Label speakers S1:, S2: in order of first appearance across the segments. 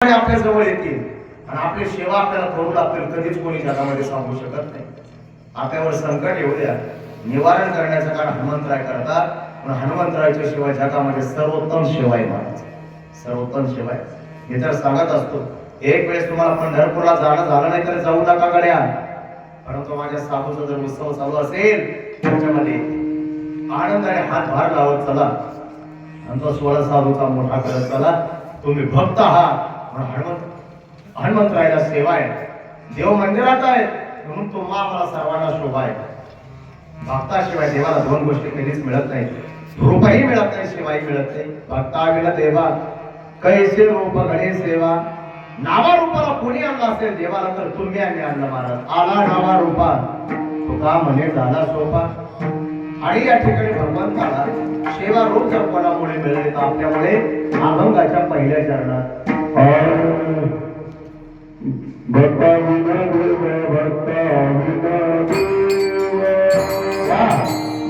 S1: आणि आपल्या जवळ येतील. आणि आपली सेवा आपल्याला करू लागतील कधीच कोणी जगामध्ये सांगू शकत नाही. आपल्यावर संकट येऊ द्या. निवारण करण्याचं कारण हनुमंतराय करतात. पण हनुमंतरायच्या शिवाय जगामध्ये सर्वोत्तम सेवा आहे महाराज. सर्वोत्तम सेवा आहे. मी तर सांगत असतो एक वेळेस तुम्हाला पंढरपूरला जाणं झालं नाही तर जाऊ नका गड्या. परंतु माझ्या साधूचा जर उत्सव चालू असेल त्याच्यामध्ये आनंदाने हात भार लावत चला. आणि तो सोळा साधूचा मोठा करत चला. तुम्ही भक्त आहात. हनुमंत हनुमंतरायला सेवा आहे. देव मंदिरात आहे म्हणून तुम्हा आम्हाला सर्वांना शोभा आहे. भक्ताशिवाय देवाला दोन गोष्टी कधीच मिळत नाही. रूपही मिळत नाही शिवाही मिळत नाही. भक्ता भक्ताविला देवा कैसे रूप गणे सेवा? नावा रूपाला कोणी आणला असेल? देवाला तर तुम्ही आम्ही आणलं महाराज. आला नावा रूपा तुका म्हणे झाला सोपा. आणि या ठिकाणी भगवंताला सेवा रूप जर कोणामुळे मिळाले आपल्यामुळे अभंगाच्या पहिल्या चरणात
S2: भक्ता विना देव भक्ता विना देव
S1: वा.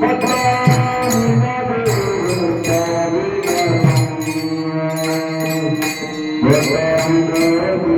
S2: भक्ता विना देव भक्ता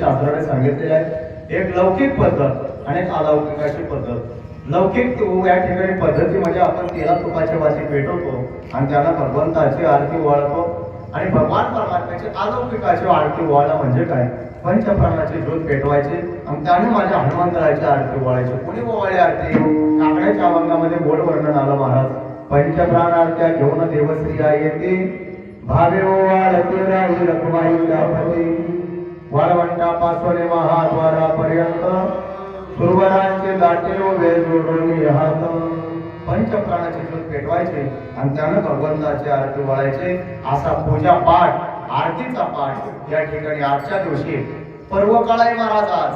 S1: शास्त्राने सांगितलेल्या आहे. एक लौकिक पद्धत आणि एक अलौकिकाची पद्धत. लौकिक या ठिकाणी पद्धती म्हणजे आपण तेला तुपाच्या भाषेत भेटवतो आणि त्याला भगवंताची आरती ओवाळतो आणि भगवान परमात्म्याची अलौकिकाची आरती ओवाळणं म्हणजे काय? पंचप्राणाची दूध पेटवायची आणि त्याने माझ्या हनुमंतराची आरती ओवाळायची कोणी ओवाळी आरती? काकड्याच्या अभंगामध्ये बोल वर्णन आलं महाराज. पंचप्राणार्त्या घेऊन देवश्रिया येते. भावे हो ओवाळते राही रखुमाईच्या पती. वाळवंटापासून महाद्वारापर्यंत सुरवरांचे दाटे उभे जोडून हात पेटवायचे आणि त्यानं भगवंताची आरती वळायचे. असा पूजा पाठ आरतीचा पाठ या ठिकाणी आजच्या दिवशी. पर्व काळाही महाराज आज.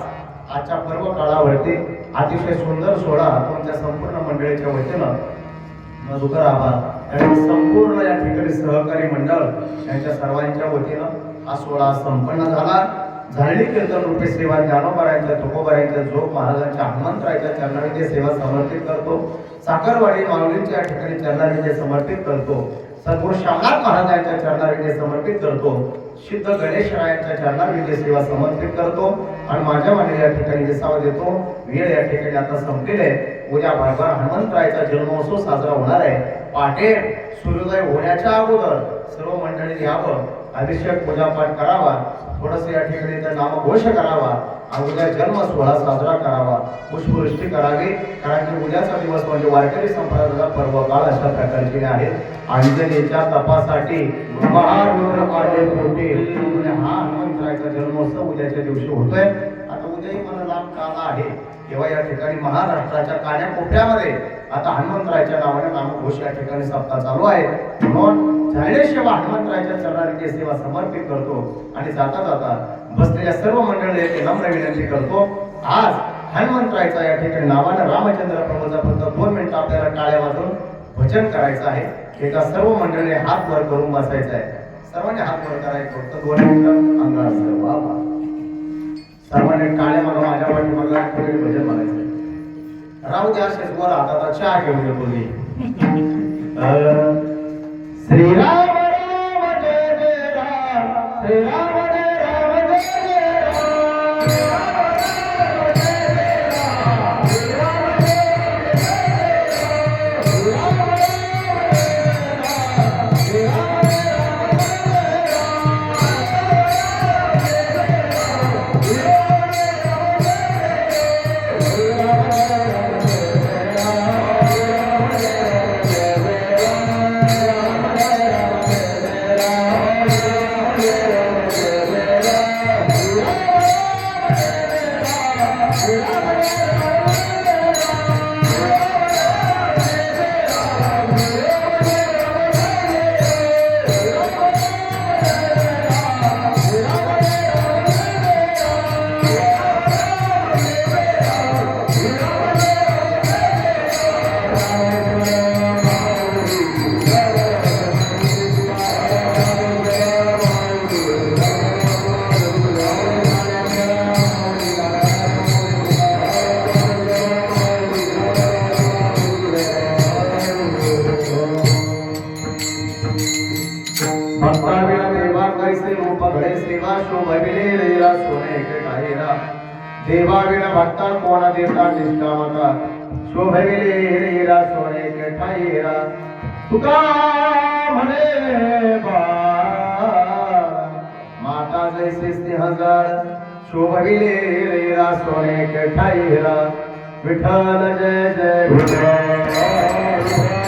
S1: आजच्या पर्व काळावरती अतिशय सुंदर सोहळा तुमच्या संपूर्ण मंडळीच्या वतीनं. मधुकर आभार. आणि संपूर्ण या ठिकाणी सहकारी मंडळ यांच्या सर्वांच्या वतीनं हा सोहळा संपन्न झाला. झाली कीर्तन रूपी सेवा ज्ञानोबरायांच्या तुकोबरायांच्या जोग महाराजांच्या हनुमंतरायांच्या चरणाने जे सेवा समर्पित करतो साखरवाडी माऊलींच्या या ठिकाणी चरणाने जे समर्पित करतो सद्गुरु श्यामनाथ महाराजांच्या चरणाने जे समर्पित करतो सिद्ध गणेशरायांच्या चरणाने जे सेवा समर्पित करतो आणि माझ्या माने या ठिकाणी जे देतो वेळ या ठिकाणी आता संपलेले आहे. उद्या भगवान हनुमंतरायचा जन्मोत्सव साजरा होणार आहे. पाटे सूर्योदय होण्याच्या अगोदर सर्व मंडळी यावं. अभिषेक पूजापाठ करावा. थोडस या ठिकाणी तर नामघोष करावा आणि उद्या जन्म सोहळा साजरा करावा पुष्पवृष्टी करावी. कारण की उद्याचा दिवस म्हणजे वारकरी संप्रदायाचा पर्व काळ अशा प्रकारचे आहे. अंजनीच्या तपासाठी महावीर होते म्हणजे हा हनुमंतरायचा जन्मोत्सव उद्याच्या दिवशी होतोय. आता उद्याही मला लाभ काला आहे. तेव्हा या ठिकाणी महाराष्ट्राच्या कान्याकोपऱ्यामध्ये आता हनुमंतरायच्या नावाने नामघोष या ठिकाणी सप्ताह चालू आहे. म्हणून झालेशिवाय हनुमंतरायच्या चरणारी सेवा समर्पित करतो आणि जाता जाता बसलेल्या सर्व मंडळी येथे नम्र विनंती करतो. आज हनुमंतरायचा या ठिकाणी नावानं रामचंद्र प्रभूचा फक्त दोन मिनिटं आपल्याला टाळ्या वाजून भजन करायचं आहे. एका सर्व मंडळी हात वर करून बसायचं आहे. सर्वांनी हात वर करायचं फक्त दोन मिनिटं अंगार सर्व वा. सर्वांनी टाळ्या मला माझ्या वाटी मला भजन म्हणायचं राहू द्या शेजवर आता चहा घेऊन येतो मी. श्रीराम श्रीराम रेरा सोने के टाहेरा देवाविना भक्ता कोण देता शोभविले रेरा सोने कठाईरा. तुका म्हणे बा. माता जैसे स्नेहगाळ शोभविले रेरा सोने के विठ्ठल जय जय विठ्ठल.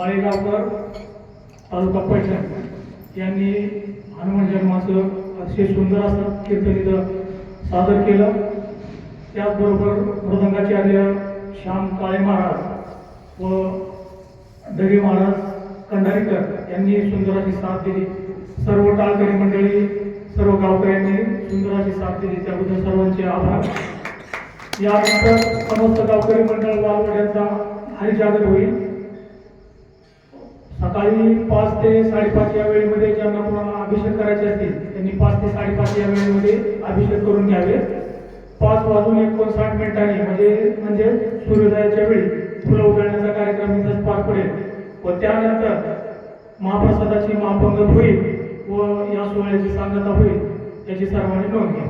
S3: माळेगावकर तालुका पैठण यांनी हनुमान जन्माचं अतिशय सुंदर असं कीर्तन इथं सादर केलं. त्याचबरोबर मृदंगाचार्य श्याम काळे महाराज व दगे महाराज कंडारीकर यांनी सुंदर अशी साथ दिली. सर्व टाळकरी मंडळी सर्व गावकऱ्यांनी सुंदर अशी साथ दिली. त्याबद्दल सर्वांचे आभार. यानंतर समस्त गावकरी मंडळ वालवड हरिजागर होईल. सकाळी पाच ते साडेपाच या वेळेमध्ये ज्यांना कोणाला अभिषेक करायचे असतील त्यांनी पाच ते साडेपाच या वेळेमध्ये अभिषेक करून घ्यावे. पाच वाजून एकोणसाठ मिनिटांनी म्हणजे म्हणजे सूर्योदयाच्या वेळी फुलं उधळण्याचा कार्यक्रम इथंच पार पडेल. व त्यानंतर महाप्रसादाची महापंगत होईल व या सोहळ्याची सांगता होईल याची सर्वांनी नोंद घ्या.